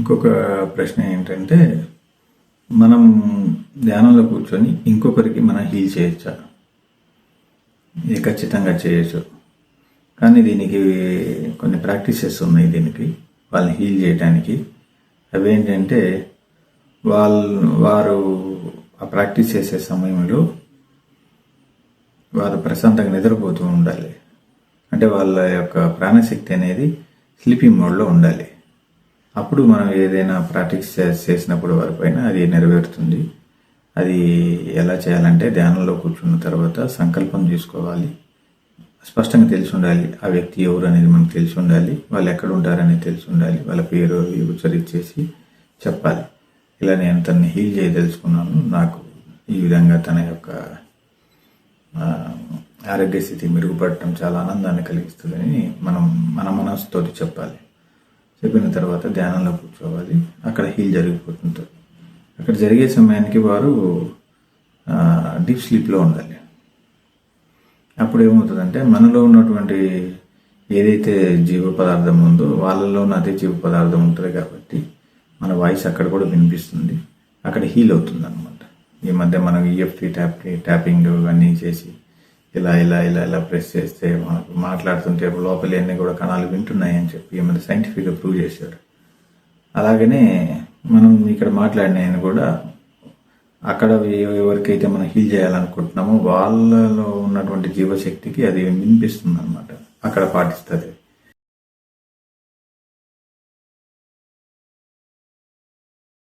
ఇంకొక ప్రశ్న ఏంటంటే మనం ధ్యానంలో కూర్చొని ఇంకొకరికి మనం హీల్ చేయొచ్చా? ఇది ఖచ్చితంగా చేయొచ్చు. కానీ దీనికి కొన్ని ప్రాక్టీసెస్ ఉన్నాయి దీనికి వాళ్ళని హీల్ చేయడానికి అవేంటంటే వాళ్ళు వారు ఆ ప్రాక్టీస్ చేసే సమయంలో వారు ప్రశాంతంగా నిద్రపోతూ ఉండాలి. అంటే వాళ్ళ యొక్క ప్రాణశక్తి అనేది స్లీపింగ్ మోడ్లో ఉండాలి. అప్పుడు మనం ఏదైనా ప్రాక్టీస్ చే- చేసినప్పుడు వారిపైన అది నెరవేరుతుంది. అది ఎలా చేయాలంటే ధ్యానంలో కూర్చున్న తర్వాత సంకల్పం చేసుకోవాలి. స్పష్టంగా తెలిసి ఉండాలి ఆ వ్యక్తి ఎవరు అనేది మనకు తెలిసి ఉండాలి వాళ్ళు ఎక్కడ ఉంటారనేది తెలిసి ఉండాలి వాళ్ళ పేరు ఉచ్చరించేసి చెప్పాలి. ఇలా నేను తనని హీల్ చేయదలుచుకున్నాను నాకు ఈ విధంగా తన యొక్క ఆరోగ్య స్థితి మెరుగుపడటం చాలా ఆనందాన్ని కలిగిస్తుందని మనం మన మనసుతో చెప్పాలి. చెప్పిన తర్వాత ధ్యానంలో కూర్చోవాలి. అక్కడ హీల్ జరిగిపోతుంది అక్కడ జరిగే సమయానికి వారు డీప్ స్లీప్లో ఉండాలి. అప్పుడు ఏమవుతుందంటే మనలో ఉన్నటువంటి ఏదైతే జీవ పదార్థం ఉందో వాళ్ళలో ఉన్న అదే జీవ పదార్థం ఉంటుంది కాబట్టి మన వాయిస్ అక్కడ కూడా వినిపిస్తుంది. అక్కడ హీల్ అవుతుంది అనమాట ఈ మధ్య మనం ఈఎఫ్టీ ట్యాప్ ట్యాపింగ్ ఇవన్నీ చేసి ఇలా ఇలా ఇలా ఇలా ప్రెస్ చేస్తే మనకు మాట్లాడుతుంటే లోపలి అన్నీ కూడా కణాలు వింటున్నాయని చెప్పి ఈ సైంటిఫిక్గా ప్రూవ్ చేశారు అలాగనే మనం ఇక్కడ మాట్లాడినాయని కూడా అక్కడ ఎవరికైతే మనం హీల్ చేయాలనుకుంటున్నామో వాళ్ళలో ఉన్నటువంటి జీవశక్తికి అది వినిపిస్తుంది అనమాట అక్కడ పాటిస్తుంది.